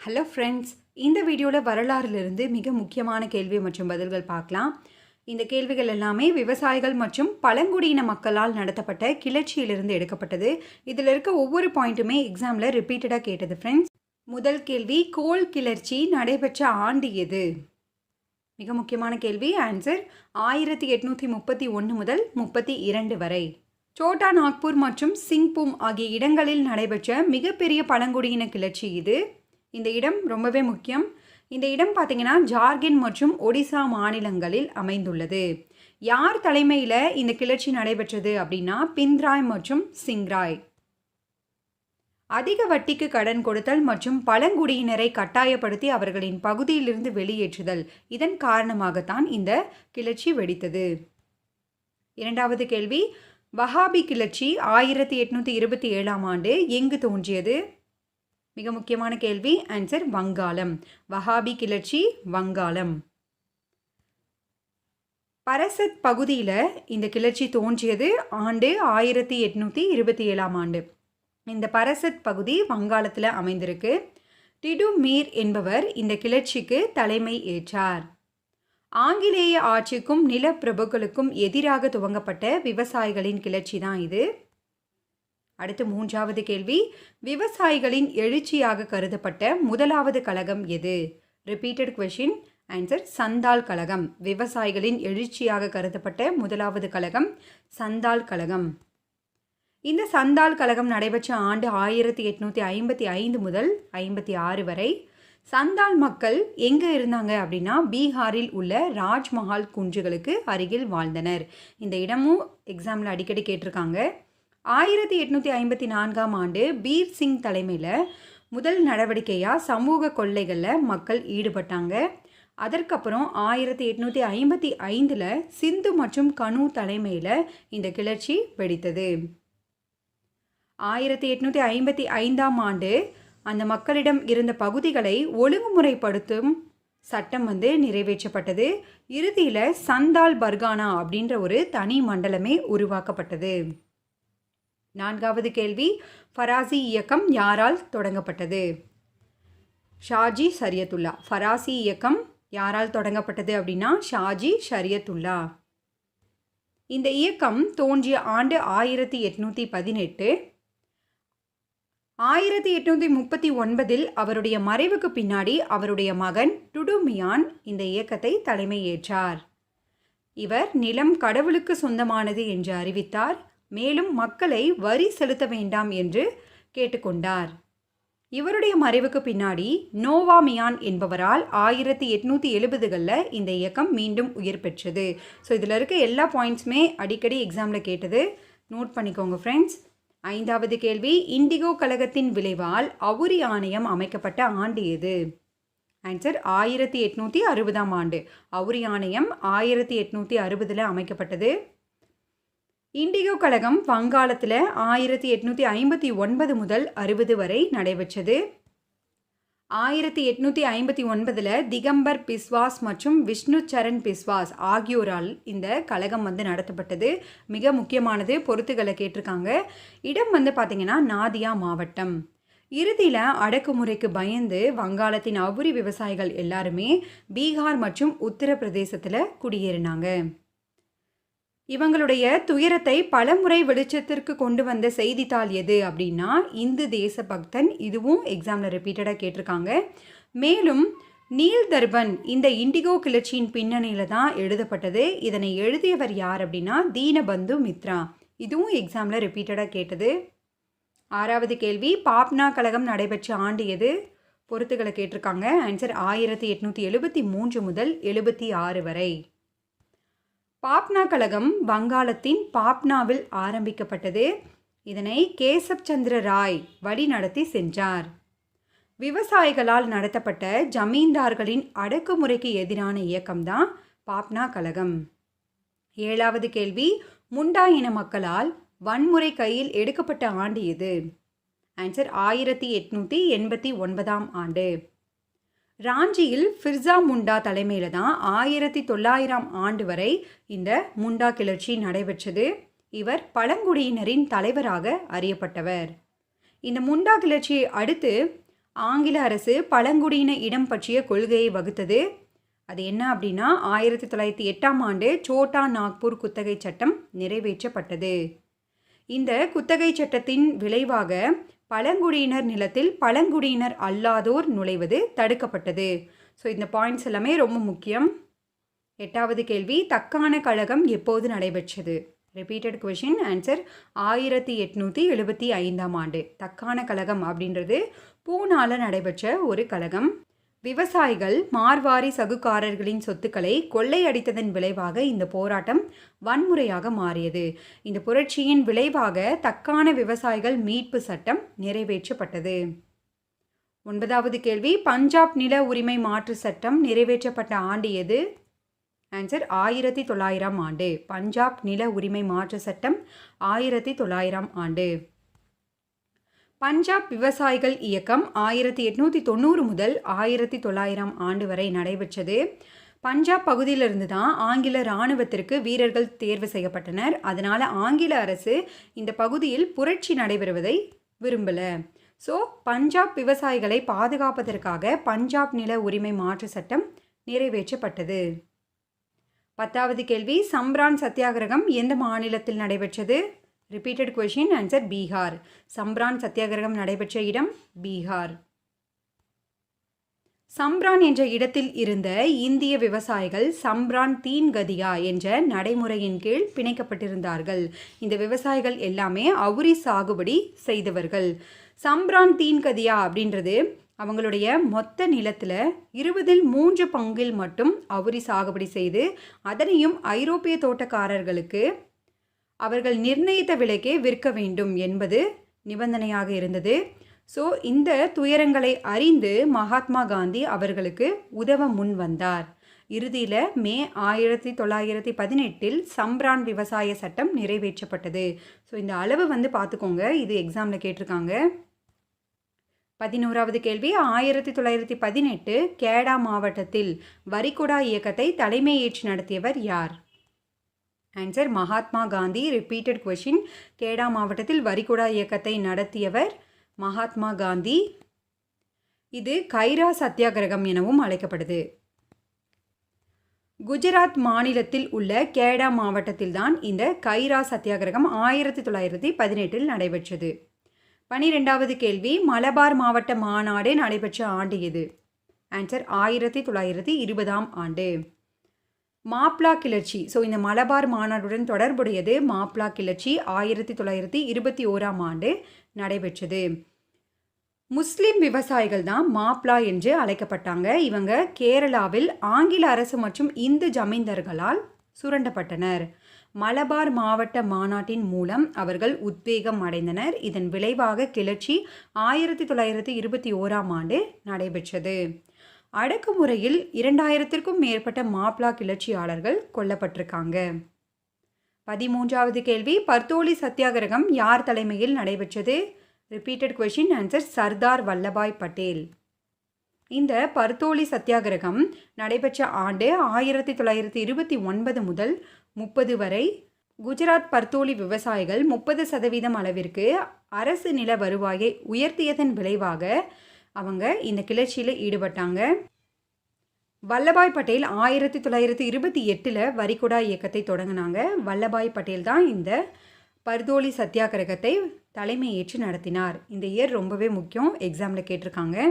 Hello friends இந்த வீடியோவில் வரலாறுலேருந்து மிக முக்கியமான கேள்வி மற்றும் பதில்கள் பார்க்கலாம். இந்த கேள்விகள் எல்லாமே விவசாயிகள் மற்றும் பழங்குடியின மக்களால் நடத்தப்பட்ட கிளர்ச்சியிலிருந்து எடுக்கப்பட்டது. இதில் இருக்க ஒவ்வொரு பாயிண்ட்டுமே எக்ஸாமில் ரிப்பீட்டடாக கேட்டது ஃப்ரெண்ட்ஸ் முதல் கேள்வி கோல் கிளர்ச்சி நடைபெற்ற ஆண்டு எது? மிக முக்கியமான கேள்வி ஆன்சர் ஆயிரத்தி எட்நூற்றி முப்பத்தி ஒன்று முதல் முப்பத்தி இரண்டு வரை. சோட்டா நாக்பூர் மற்றும் சிங்பூம் ஆகிய இடங்களில் நடைபெற்ற மிகப்பெரிய பழங்குடியின கிளர்ச்சி இது. இந்த இடம் ரொம்பவே முக்கியம். இந்த இடம் பார்த்திங்கன்னா ஜார்க்கண்ட் மற்றும் ஒடிசா மாநிலங்களில் அமைந்துள்ளது. யார் தலைமையில் இந்த கிளர்ச்சி நடைபெற்றது அப்படின்னா பிந்த்ராய் மற்றும் சிங்ராய். அதிக வட்டிக்கு கடன் கொடுத்தல் மற்றும் பழங்குடியினரை கட்டாயப்படுத்தி அவர்களின் பகுதியிலிருந்து வெளியேற்றுதல் இதன் காரணமாகத்தான் இந்த கிளர்ச்சி வெடித்தது. இரண்டாவது கேள்வி வஹாபி கிளர்ச்சி ஆயிரத்தி எட்நூற்றி இருபத்தி ஏழாம் ஆண்டு எங்கு தோன்றியது? மிக முக்கியமான கேள்வி ஆன்சர் வங்காளம். வஹாபி கிளர்ச்சி வங்காளம். பரசத் பகுதியில் இந்த கிளர்ச்சி தோன்றியது ஆண்டு ஆயிரத்தி எட்நூற்றி இருபத்தி ஏழாம் ஆண்டு. இந்த பரசத் பகுதி வங்காளத்தில் அமைந்திருக்கு. டிடு மீர் என்பவர் இந்த கிளர்ச்சிக்கு தலைமை ஏற்றார். ஆங்கிலேய ஆட்சிக்கும் நிலப்பிரபுக்களுக்கும் எதிராக துவங்கப்பட்ட விவசாயிகளின் கிளர்ச்சி தான் இது. அடுத்து மூன்றாவது கேள்வி. விவசாயிகளின் எழுச்சியாக கருதப்பட்ட முதலாவது கழகம் எது? ரிப்பீட்டட் கொஷின் ஆன்சர் சந்தால் கழகம். விவசாயிகளின் எழுச்சியாக கருதப்பட்ட முதலாவது கழகம் சந்தால் கழகம். இந்த சந்தால் கழகம் நடைபெற்ற ஆண்டு ஆயிரத்தி எட்நூற்றி ஐம்பத்தி ஐந்து முதல் ஐம்பத்தி ஆறு வரை சந்தால் மக்கள் எங்கே இருந்தாங்க அப்படின்னா பீகாரில் உள்ள ராஜ்மஹால் குன்றுகளுக்கு அருகில் வாழ்ந்தனர். இந்த இடமும் எக்ஸாமில் அடிக்கடி கேட்டிருக்காங்க. ஆயிரத்தி எட்நூற்றி ஐம்பத்தி நான்காம் ஆண்டு பீர் சிங் தலைமையில் முதல் நடவடிக்கையாக சமூக கொள்ளைகளில் மக்கள் ஈடுபட்டாங்க. அதற்கப்புறம் ஆயிரத்தி எட்நூற்றி ஐம்பத்தி ஐந்தில் சிந்து மற்றும் கனு தலைமையில் இந்த கிளர்ச்சி வெடித்தது. ஆயிரத்தி எட்நூற்றி ஐம்பத்தி ஐந்தாம் ஆண்டு அந்த மக்களிடம் இருந்த பகுதிகளை ஒழுங்குமுறைப்படுத்தும் சட்டம் வந்து நிறைவேற்றப்பட்டது. இறுதியில் சந்தால் பர்கானா அப்படின்ற ஒரு தனி மண்டலமே உருவாக்கப்பட்டது. நான்காவது கேள்வி. ஃபராசி இயக்கம் யாரால் தொடங்கப்பட்டது? ஷாஜி சரியத்துல்லா ஃபராசி இயக்கம் யாரால் தொடங்கப்பட்டது அப்படின்னா ஷாஜி ஷரியத்துல்லா. இந்த இயக்கம் தோன்றிய ஆண்டு ஆயிரத்தி எட்நூற்றி பதினெட்டு. ஆயிரத்தி எட்நூற்றி முப்பத்தி ஒன்பதில் அவருடைய மறைவுக்கு பின்னாடி அவருடைய மகன் டுடுமியான் இந்த இயக்கத்தை தலைமை ஏற்றார் இவர் நிலம் கடவுளுக்கு சொந்தமானது என்று அறிவித்தார். மேலும் மக்களை வரி செலுத்த வேண்டாம் என்று கேட்டுக்கொண்டார். இவருடைய மறைவுக்கு பின்னாடி நோவாமியான் என்பவரால் ஆயிரத்தி எட்நூற்றி எழுபதுகளில் இந்த இயக்கம் மீண்டும் உயிர் பெற்றது. ஸோ இதில் இருக்க எல்லா பாயிண்ட்ஸுமே அடிக்கடி எக்ஸாமில் கேட்டது. நோட் பண்ணிக்கோங்க ஃப்ரெண்ட்ஸ் ஐந்தாவது கேள்வி இண்டிகோ கழகத்தின் விளைவால் அவுரி ஆணையம் அமைக்கப்பட்ட ஆண்டு எது? ஆன்சர் ஆயிரத்தி எட்நூற்றி அறுபதாம் ஆண்டு. அவுரி ஆணையம் ஆயிரத்தி எட்நூற்றி அறுபதில் அமைக்கப்பட்டது. இண்டிகோ கழகம் வங்காளத்தில் ஆயிரத்தி எட்நூற்றி ஐம்பத்தி ஒன்பது முதல் அறுபது வரை நடைபெற்றது. ஆயிரத்தி எட்நூற்றி ஐம்பத்தி ஒன்பதில் திகம்பர் பிஸ்வாஸ் மற்றும் விஷ்ணு சரண் பிஸ்வாஸ் ஆகியோரால் இந்த கழகம் வந்து நடத்தப்பட்டது. மிக முக்கியமானது பொறுத்துகளை கேட்டிருக்காங்க. இடம் வந்து பார்த்திங்கன்னா நாதியா மாவட்டம். இறுதியில் அடக்குமுறைக்கு பயந்து வங்காளத்தின் அவுரி விவசாயிகள் எல்லாருமே பீகார் மற்றும் உத்தரப்பிரதேசத்தில் குடியேறினாங்க. இவங்களுடைய துயரத்தை பலமுறை வெளிச்சத்திற்கு கொண்டு வந்த செய்தித்தாள் எது அப்படின்னா இந்து தேச பக்தன் இதுவும் எக்ஸாமில் ரிப்பீட்டடாக கேட்டிருக்காங்க. மேலும் நீல் தர்பன் இந்த இண்டிகோ கிளர்ச்சியின் பின்னணியில் தான் எழுதப்பட்டது. இதனை எழுதியவர் யார் அப்படின்னா தீனபந்து மித்ரா. இதுவும் எக்ஸாமில் ரிப்பீட்டடாக கேட்டது. ஆறாவது கேள்வி பாப்னா கழகம் நடைபெற்ற ஆண்டு எது? பொறுத்துக்களை கேட்டிருக்காங்க. ஆன்சர் ஆயிரத்தி எட்நூற்றி எழுபத்தி மூன்று முதல் எழுபத்தி ஆறு வரை. பாப்னா கழகம் வங்காளத்தின் பாப்னாவில் ஆரம்பிக்கப்பட்டது. இதனை கேசப் சந்திர ராய் வழி நடத்தி சென்றார். விவசாயிகளால் நடத்தப்பட்ட ஜமீன்தார்களின் அடக்குமுறைக்கு எதிரான இயக்கம்தான் பாப்னா கழகம். ஏழாவது கேள்வி முண்டா இன மக்களால் வன்முறை கையில் எடுக்கப்பட்ட ஆண்டு எது? ஆன்சர் ஆயிரத்தி எட்நூற்றி எண்பத்தி ஒன்பதாம் ஆண்டு. ராஞ்சியில் ஃபிர்சா முண்டா தலைமையில் தான் ஆயிரத்தி தொள்ளாயிரம் ஆண்டு வரை இந்த முண்டா கிளர்ச்சி நடைபெற்றது. இவர் பழங்குடியினரின் தலைவராக அறியப்பட்டவர். இந்த முண்டா கிளர்ச்சியை அடுத்து ஆங்கில அரசு பழங்குடியின இடம் பற்றிய கொள்கையை வகுத்தது. அது என்ன அப்படின்னா ஆயிரத்தி தொள்ளாயிரத்தி எட்டாம் ஆண்டு சோட்டா நாக்பூர் குத்தகை சட்டம் நிறைவேற்றப்பட்டது. இந்த குத்தகை சட்டத்தின் விளைவாக பழங்குடியினர் நிலத்தில் பழங்குடியினர் அல்லாதோர் நுழைவது தடுக்கப்பட்டது. ஸோ இந்த பாயிண்ட்ஸ் எல்லாமே ரொம்ப முக்கியம். எட்டாவது கேள்வி தக்கான கழகம் எப்போது நடைபெற்றது? ரிப்பீட்டட் கொஷின் ஆன்சர் ஆயிரத்தி எட்நூற்றி எழுபத்தி ஐந்தாம் ஆண்டு. தக்கான கழகம் அப்படின்றது பூனால நடைபெற்ற ஒரு கழகம். விவசாயிகள் மார்வாரி சகுக்காரர்களின் சொத்துக்களை கொள்ளையடித்ததன் விளைவாக இந்த போராட்டம் வன்முறையாக மாறியது. இந்த புரட்சியின் விளைவாக தக்கான விவசாயிகள் மீட்பு சட்டம் நிறைவேற்றப்பட்டது. ஒன்பதாவது கேள்வி பஞ்சாப் நில உரிமை மாற்று சட்டம் நிறைவேற்றப்பட்ட ஆண்டு எது? ஆன்சர் ஆயிரத்தி தொள்ளாயிரம் ஆண்டு. பஞ்சாப் நில உரிமை மாற்று சட்டம் ஆயிரத்தி தொள்ளாயிரம் ஆண்டு. பஞ்சாப் விவசாயிகள் இயக்கம் ஆயிரத்தி எட்நூற்றி தொண்ணூறு முதல் ஆயிரத்தி தொள்ளாயிரம் ஆண்டு வரை நடைபெற்றது. பஞ்சாப் பகுதியிலிருந்து தான் ஆங்கில இராணுவத்திற்கு வீரர்கள் தேர்வு செய்யப்பட்டனர். அதனால் ஆங்கில அரசு இந்த பகுதியில் புரட்சி நடைபெறுவதை விரும்பலை. ஸோ பஞ்சாப் விவசாயிகளை பாதுகாப்பதற்காக பஞ்சாப் நில உரிமை மாற்று சட்டம் நிறைவேற்றப்பட்டது. பத்தாவது கேள்வி சம்ரான் சத்தியாகிரகம் எந்த மாநிலத்தில் நடைபெற்றது? Repeated question answer Bihar Champaran சத்தியாகிரகம் நடைபெற்ற இடம் பீகார் சம்ரான் என்ற இடத்தில் இருந்த இந்திய விவசாயிகள் சம்ரான் தீன் கதியா என்ற நடைமுறையின் கீழ் பிணைக்கப்பட்டிருந்தார்கள். இந்த விவசாயிகள் எல்லாமே அவுரி சாகுபடி செய்தவர்கள். சம்ரான் தீன் கதியா அப்படின்றது அவங்களுடைய மொத்த நிலத்தில் இருபதில் மூன்று பங்கில் மட்டும் அவுரி சாகுபடி செய்து அதனையும் ஐரோப்பிய தோட்டக்காரர்களுக்கு அவர்கள் நிர்ணயித்த விலைக்கே விற்க வேண்டும் என்பது நிபந்தனையாக இருந்தது. ஸோ இந்த துயரங்களை அறிந்து மகாத்மா காந்தி அவர்களுக்கு உதவ முன் வந்தார். இறுதியில் மே ஆயிரத்தி தொள்ளாயிரத்தி பதினெட்டில் சம்ரான் விவசாய சட்டம் நிறைவேற்றப்பட்டது. ஸோ இந்த அளவு வந்து பார்த்துக்கோங்க இது எக்ஸாமில் கேட்டிருக்காங்க. பதினோராவது கேள்வி. ஆயிரத்தி தொள்ளாயிரத்தி பதினெட்டு கேடா மாவட்டத்தில் வரிகுடா இயக்கத்தை தலைமையேற்று நடத்தியவர் யார்? Answer Mahatma Gandhi repeated question Kheda மாவட்டத்தில் வரிகுடா இயக்கத்தை நடத்தியவர் மகாத்மா காந்தி இது கைரா சத்தியாகிரகம் எனவும் அழைக்கப்படுது. குஜராத் மாநிலத்தில் உள்ள கேடா மாவட்டத்தில்தான் இந்த கைரா சத்தியாகிரகம் ஆயிரத்தி தொள்ளாயிரத்தி பதினெட்டில் நடைபெற்றது. பனிரெண்டாவது கேள்வி மலபார் மாவட்ட மாநாடு நடைபெற்ற ஆண்டு எது? ஆன்சர் ஆயிரத்தி தொள்ளாயிரத்தி இருபதாம் ஆண்டு. மாப்ளா கிளர்ச்சி. ஸோ இந்த மலபார் மாநாடுடன் தொடர்புடையது மாப்ளா கிளர்ச்சி ஆயிரத்தி தொள்ளாயிரத்தி இருபத்தி ஓராம் ஆண்டு நடைபெற்றது. முஸ்லிம் விவசாயிகள் தான் மாப்ளா என்று அழைக்கப்பட்டாங்க. இவங்க கேரளாவில் ஆங்கில அரசு மற்றும் இந்து ஜமீந்தர்களால் சுரண்டப்பட்டனர். மலபார் மாவட்ட மாநாட்டின் மூலம் அவர்கள் உத்வேகம் அடைந்தனர். இதன் விளைவாக கிளர்ச்சி ஆயிரத்தி தொள்ளாயிரத்தி இருபத்தி ஓராம் ஆண்டு நடைபெற்றது. அடக்குமுறையில் இரண்டாயிரத்திற்கும் மேற்பட்ட மாப்ளா கிளர்ச்சியாளர்கள் கொல்லப்பட்டிருக்காங்க. பதிமூன்றாவது கேள்வி பர்தோலி சத்தியாகிரகம் யார் தலைமையில் நடைபெற்றது? Repeated question answer Sardar Vallabhbhai Patel. இந்த பர்தோலி சத்தியாகிரகம் நடைபெற்ற ஆண்டு ஆயிரத்தி தொள்ளாயிரத்தி இருபத்தி ஒன்பது முதல் முப்பது வரை குஜராத் பர்தோலி விவசாயிகள் முப்பது சதவீதம் அளவிற்கு அரசு நில வருவாயை உயர்த்தியதன் விளைவாக அவங்க இந்த கிளர்ச்சியில் ஈடுபட்டாங்க. வல்லபாய் பட்டேல் ஆயிரத்தி தொள்ளாயிரத்தி இருபத்தி எட்டில் வரிகுடா இயக்கத்தை தொடங்கினாங்க. வல்லபாய் பட்டேல் தான் இந்த பர்தோலி சத்தியாகிரகத்தை தலைமையேற்று நடத்தினார். இந்த இயர் ரொம்பவே முக்கியம். எக்ஸாமில் கேட்டிருக்காங்க.